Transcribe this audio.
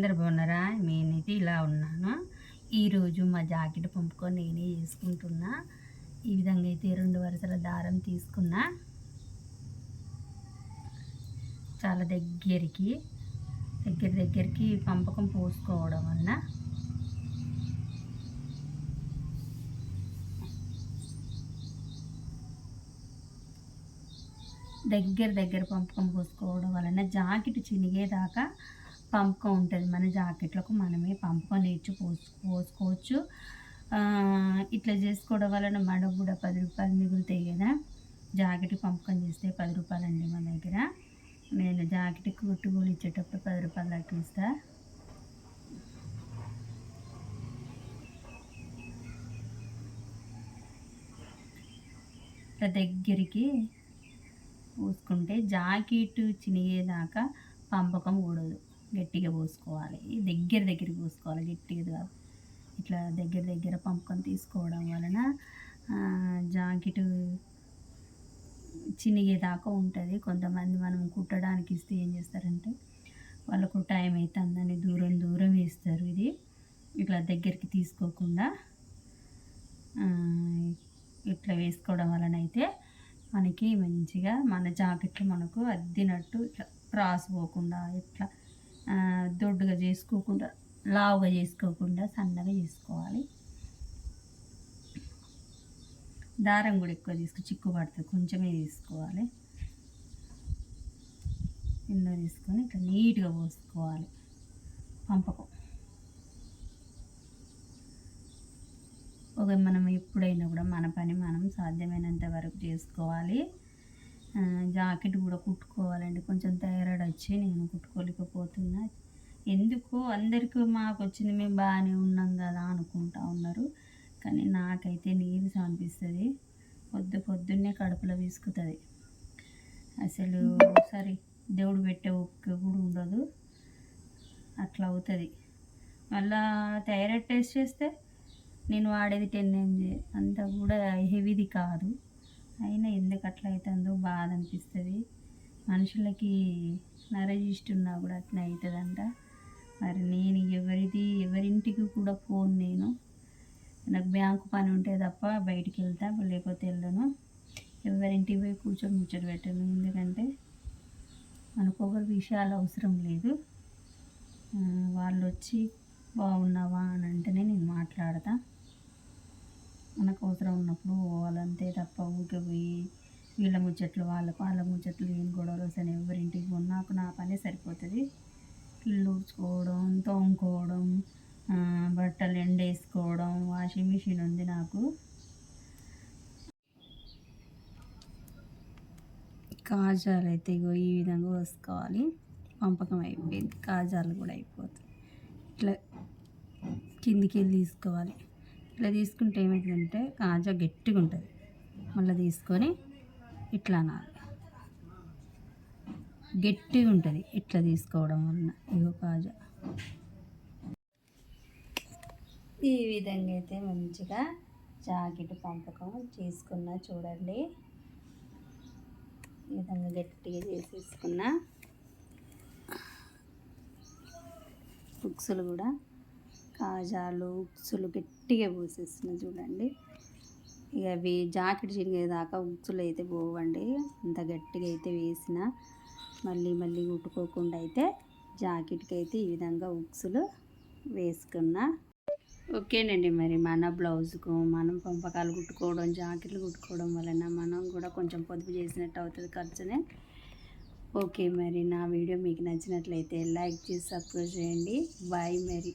అందరు బాగున్నారా నేనైతే ఇలా ఉన్నాను. ఈరోజు మా జాకెట్ పంపుకొని నేనే చేసుకుంటున్నా. ఈ విధంగా అయితే రెండు వరుసల దారం తీసుకున్నా. చాలా దగ్గరికి దగ్గర దగ్గరికి పంపకం పోసుకోవడం వల్ల. దగ్గర దగ్గర పంపకం పోసుకోవడం వలన జాకెట్ చినిగేదాకా పంపకం ఉంటుంది. మన జాకెట్లకు మనమే పంపకం నేర్చు పోసు పోసుకోవచ్చు. ఇట్లా చేసుకోవడం వలన మనకు కూడా పది రూపాయలు మిగులుతాయి కదా. జాకెట్ పంపకం చేస్తే పది రూపాయలు అండి మన దగ్గర. నేను జాకెట్ కుట్టుగోలు ఇచ్చేటప్పుడు పది రూపాయలు దాకా ఇస్తా. దగ్గరికి పోసుకుంటే జాకెట్ చినిగేదాకా పంపకం కూడదు గట్టిగా పోసుకోవాలి. దగ్గర దగ్గర పోసుకోవాలి. గట్టిగా కాదు. ఇట్లా దగ్గర దగ్గర పంపుకొని తీసుకోవడం వలన జాకెట్ చినిగేదాకా ఉంటుంది. కొంతమంది మనం కుట్టడానికి ఇస్తే ఏం చేస్తారంటే వాళ్ళకు టైం అవుతుందని దూరం దూరం వేస్తారు ఇది. ఇట్లా దగ్గరికి తీసుకోకుండా ఇట్లా వేసుకోవడం వలన అయితే మనకి మంచిగా మన జాకెట్లు మనకు అద్దినట్టు ఇట్లా క్రాస్ పోకుండా ఇట్లా దొడ్డుగా చేసుకోకుండా లావుగా చేసుకోకుండా సన్నగా చేసుకోవాలి. దారం కూడా ఎక్కువ తీసుకు చిక్కు పడుతుంది కొంచెమే తీసుకోవాలి. ఎన్నో తీసుకొని ఇట్లా నీట్గా పోసుకోవాలి పంపకం. ఒక మనం ఎప్పుడైనా కూడా మన పని మనం సాధ్యమైనంత వరకు చేసుకోవాలి. జాకెట్ కూడా కుట్టుకోవాలండి. కొంచెం థైరాయిడ్ వచ్చి నేను కుట్టుకోలేకపోతున్నా. ఎందుకు అందరికీ మాకు వచ్చింది మేము బాగానే ఉన్నాం కదా అనుకుంటా ఉన్నారు. కానీ నాకైతే నీరస అనిపిస్తుంది. పొద్దు పొద్దున్నే కడుపులో విసుకుతుంది. అసలు సరే దేవుడు పెట్టే ఒక్క కూడా ఉండదు. అట్లా అవుతుంది. మళ్ళా థైరాయిడ్ టెస్ట్ చేస్తే నేను వాడేది టెన్ ఎంజీ. అంత కూడా హెవీది కాదు. అయినా ఎందుకు అట్లా అవుతుందో బాధ అనిపిస్తుంది. మనుషులకి నరజిస్ట్ ఉన్నా కూడా అట్లా అవుతుందంట. మరి నేను ఎవరిది ఎవరింటికి కూడా ఫోన్ నేను. నాకు బ్యాంకు పని ఉంటే తప్ప బయటికి వెళ్తా లేకపోతే వెళ్ళను. ఎవరింటికి పోయి కూర్చొని ముచ్చట పెట్టను. ఎందుకంటే మనకు ఒకరి విషయాలు అవసరం లేదు. వాళ్ళు వచ్చి బాగున్నావా అని అంటేనే నేను మాట్లాడతా. మనకు అవసరం ఉన్నప్పుడు పోవాలంతే తప్ప ఊరికే పోయి వీళ్ళ ముచ్చట్లు వాళ్ళ వాళ్ళ ముచ్చట్లు ఏం గొడవలు వస్తాయి ఎవరింటికి నాకు నా పనే సరిపోతుంది. ఇల్లు ఊడ్చుకోవడం తోముకోవడం బట్టలు ఎండేసుకోవడం వాషింగ్ మిషన్ ఉంది నాకు. కాజాలు అయితే ఇగో ఈ విధంగా వేసుకోవాలి పంపకం అయిపోయింది. కాజాలు కూడా అయిపోతుంది ఇట్లా కిందికి వెళ్ళి తీసుకోవాలి. ఇట్లా తీసుకుంటే ఏమవుతుందంటే కాజా గట్టిగా ఉంటుంది మళ్ళీ తీసుకొని ఇట్లా అనాలి. గట్టిగా ఉంటుంది ఇట్లా తీసుకోవడం వలన ఇగో కాజా. ఈ విధంగా అయితే మంచిగా జాకెట్ పంపకం చేసుకున్నా చూడండి. ఈ విధంగా గట్టిగా చేసేసుకున్నా. బుక్స్లు కూడా కాజాలు ఉక్సులు గట్టిగా పోసేస్తున్నాయి చూడండి. ఇక అవి జాకెట్ చిరిగేదాకా ఉక్సులు అయితే పోవండి. అంత గట్టిగా అయితే వేసిన మళ్ళీ మళ్ళీ కుట్టుకోకుండా అయితే జాకెట్కి అయితే ఈ విధంగా ఉక్సులు వేసుకున్నా. ఓకేనండి మరి మన బ్లౌజ్కు మనం పంపకాలు కుట్టుకోవడం జాకెట్లు కుట్టుకోవడం వలన మనం కూడా కొంచెం పొదుపు చేసినట్టు అవుతుంది ఖర్చునే. ఓకే మరి నా వీడియో మీకు నచ్చినట్లయితే లైక్ చేసి సబ్స్క్రైబ్ చేయండి. బాయ్ మరి.